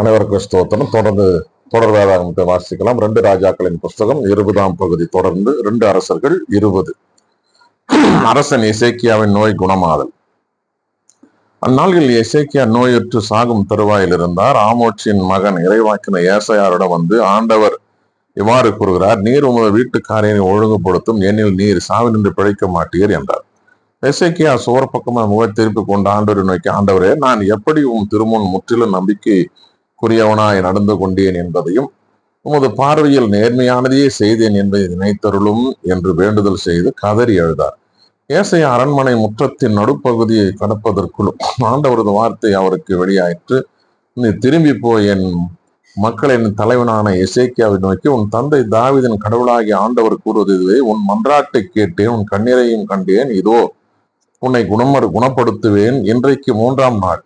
அனைவருக்கும் ஸ்தோத்திரம். தொடர்ந்து தொடர் வேதாகமத்தை வாசிக்கலாம். ரெண்டு ராஜாக்களின் புஸ்தகம் இருபதாம் பகுதி தொடர்ந்து ரெண்டு அரசர்கள் இருபது. அரசன் இசைக்கியாவின் நோய் குணமாதல். அந்நாள்களில் எசேக்கியா நோயுற்று சாகும் தருவாயில் இருந்தார். ஆமோச்சின் மகன் இறைவாக்கின ஏசையாரிடம் வந்து ஆண்டவர் இவ்வாறு கூறுகிறார் நீர் உமது வீட்டு காரியனை ஒழுங்குபடுத்தும் ஏனில் நீர் சாவினின்று பிழைக்க மாட்டீர் என்றார். எசேக்கியா சுவர் பக்கமாக முகத் திருப்பி கொண்ட ஆண்டவரை நோக்கி ஆண்டவரே நான் எப்படி உன் திருமுன் முற்றிலும் நம்பிக்கை நம்பிக்கைக்குரியவனாய் நடந்து கொண்டேன் என்பதையும் உமது பார்வையில் நேர்மையானதையே செய்தேன் என்பதை நினைத்தருளும் என்று வேண்டுதல் செய்து கதறி எழுதார் ஏசைய அரண்மனை முற்றத்தின் நடுப்பகுதியை கடப்பதற்குள் ஆண்டவரது வார்த்தை அவருக்கு வெளியாயிற்று. நீ திரும்பி போய் என் மக்களின் தலைவனான இசைக்கியாவை நோக்கி உன் தந்தை தாவிதன் கடவுளாகிய ஆண்டவர் கூறுவது இதுவே. உன் மன்றாட்டை கேட்டேன் உன் கண்ணீரையும் கண்டேன். இதோ உன்னை குணமர் குணப்படுத்துவேன். இன்றைக்கு மூன்றாம் நாள்.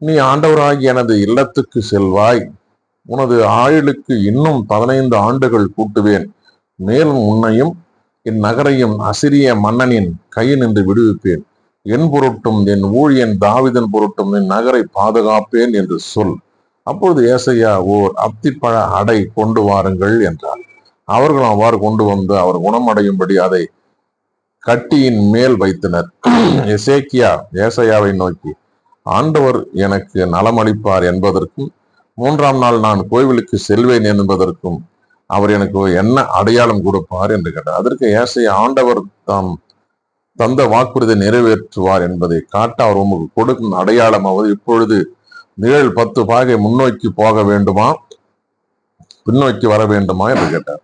நீ ஆண்டவராகி எனது இல்லத்துக்கு செல்வாய். உனது ஆயுளுக்கு இன்னும் பதினைந்து ஆண்டுகள் கூட்டுவேன். மேலும் உன்னையும் இந்நகரையும் அசிரிய மன்னனின் கையினின்று விடுவிப்பேன். என் பொருட்டும் என் ஊழியன் தாவிதன் பொருட்டும் என் நகரை பாதுகாப்பேன் என்று சொல். அப்பொழுது ஏசையா ஓர் அத்திப்பழ அடை கொண்டு வாருங்கள் என்றார். அவர்களும் அவ்வாறு கொண்டு வந்து அவர் குணமடையும்படி அதை கட்டியின் மேல் வைத்தனர். எசேக்கியா ஏசையாவை நோக்கி ஆண்டவர் எனக்கு நலமளிப்பார் என்பதற்கும் மூன்றாம் நாள் நான் கோவிலுக்கு செல்வேன் என்பதற்கும் அவர் எனக்கு என்ன அடையாளம் கொடுப்பார் என்று கேட்டார். அதற்கு ஏசையா ஆண்டவர் தாம் தந்த வாக்குறுதி நிறைவேற்றுவார் என்பதை காட்ட அவர் உமக்கு கொடுக்கும் அடையாளமாவது இப்பொழுது நிழல் பத்து பாகை முன்னோக்கி போக வேண்டுமா? பின்னோக்கி வர வேண்டுமா? என்று கேட்டார்.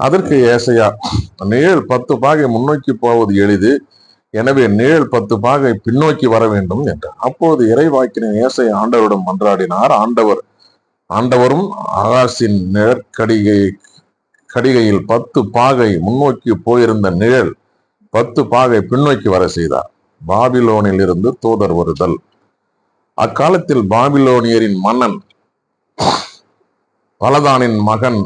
அதற்கு ஏசையா நிழல் பத்து பாகை முன்னோக்கி போவது எளிது. எனவே நிழல் பத்து பாகை பின்னோக்கி வர வேண்டும் என்றார் அப்போது இறைவாக்கின இயேசை ஆண்டவரிடம் மன்றாடினார். ஆண்டவர் ஆண்டவரும் ஆகாசின் நிழற்கடிகை கடிகையில் பத்து பாகை முன்னோக்கி போயிருந்த நிழல் பத்து பாகை பின்னோக்கி வர செய்தார். பாபிலோனில் இருந்து தூதர் வருதல். அக்காலத்தில் பாபிலோனியரின் மன்னன் பலதானின் மகன்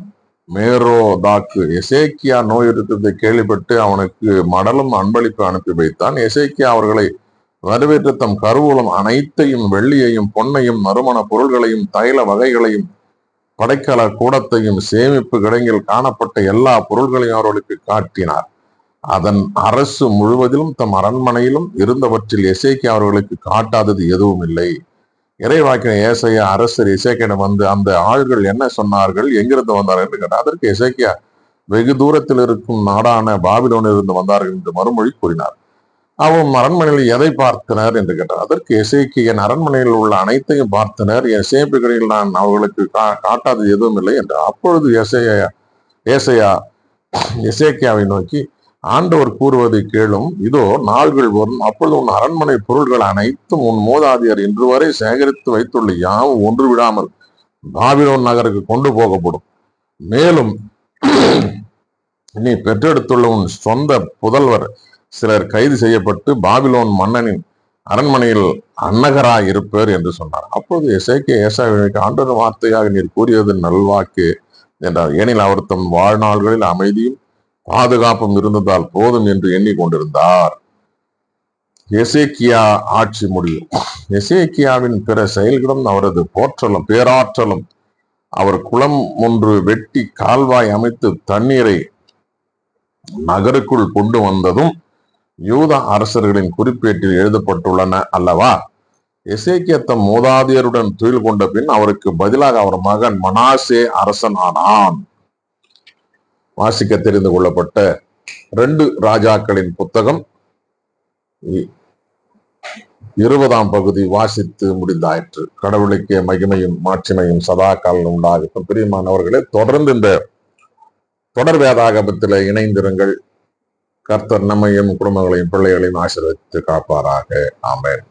மேரோதாக்கு. எசேக்கியா நோய் இருக்கிறதை கேள்விப்பட்டு அவனுக்கு மடலும் அன்பளிப்பு அனுப்பி வைத்தான். எசேக்கியா அவர்களை வரவேற்று தம் கருவூலம் அனைத்தையும் வெள்ளியையும் பொன்னையும் நறுமண பொருள்களையும் தைல வகைகளையும் படைக்கல கூடத்தையும் சேமிப்பு கிடங்கில் காணப்பட்ட எல்லா பொருள்களையும் அவர்களுக்கு காட்டினார். அதன் அரசு முழுவதிலும் தம் அரண்மனையிலும் இருந்தவற்றில் எசேக்கியா அவர்களுக்கு காட்டாதது எதுவும் இல்லை. இறைவாக்கின ஏசையா அரசர் இசைக்கிடம் வந்து அந்த ஆள்கள் என்ன சொன்னார்கள்? எங்கிருந்து வந்தார்கள்? என்று கேட்டார். அதற்கு இசைக்கியா வெகு தூரத்தில் இருக்கும் நாடான பாபிலோனில் இருந்து வந்தார்கள் என்று மறுமொழி கூறினார். அவன் அரண்மனையில் எதை பார்த்தனர்? என்று கேட்டார். அதற்கு இசைக்கு என் அரண்மனையில் உள்ள அனைத்தையும் பார்த்தனர். என் சேமிப்புகளில் நான் அவர்களுக்கு கா காட்டாதது எதுவும் இல்லை என்று அப்பொழுது இசையா ஏசையா இசைக்கியாவை நோக்கி ஆண்டவர் கூறுவதை கேளும். இதோ நாள்கள் வரும். அப்பொழுது உன் அரண்மனை பொருள்கள் அனைத்தும் உன் மூதாதையர் இன்று வரை சேகரித்து வைத்துள்ள யாவும் ஒன்று விடாமல் பாபிலோன் நகருக்கு கொண்டு போகப்படும். மேலும் நீ பெற்றெடுத்துள்ள உன் சொந்த புதல்வர் சிலர் கைது செய்யப்பட்டு பாபிலோன் மன்னனின் அரண்மனையில் அன்னகராய் இருப்பர் என்று சொன்னார். அப்போது எசேக்கிய ஏசாவிற்கு ஆண்டவர் வார்த்தையாக நீர் கூறியது நல்வாக்கு என்றார். ஏனில் அவர் தம் வாழ்நாள்களில் அமைதியும் பாதுகாப்பும் இருந்ததால் போதும் என்று எண்ணிக்கொண்டிருந்தார். எசேக்கியா ஆட்சி முடியும். எசேக்கியாவின் பிற செயல்களும் அவரது போற்றலும் பேராற்றலும் அவர் குளம் ஒன்று வெட்டி கால்வாய் அமைத்து தண்ணீரை நகருக்குள் கொண்டு வந்ததும் யூத அரசர்களின் குறிப்பேட்டில் எழுதப்பட்டுள்ளன அல்லவா? எசேக்கிய தம் மூதாதையருடன் துயில் கொண்ட பின் அவருக்கு பதிலாக அவர் மகன் மனாசே அரசன் ஆனான் வாசிக்க தெரிந்து கொள்ளப்பட்ட ரெண்டு ராஜாக்களின் புத்தகம். இருபதாம் பகுதி வாசித்து முடிந்தாயிற்று. கடவுளுக்கே மகிமையும் மாட்சிமையும் சதா காலம் உண்டாகட்டும் பிரியமானவர்களே தொடர்ந்து இந்த தொடர் வேதாகமத்தில் இணைந்திருங்கள். கர்த்தர் நம்மையும் குடும்பங்களையும் பிள்ளைகளையும் ஆசீர்வதித்து காப்பாராக. ஆமேன்.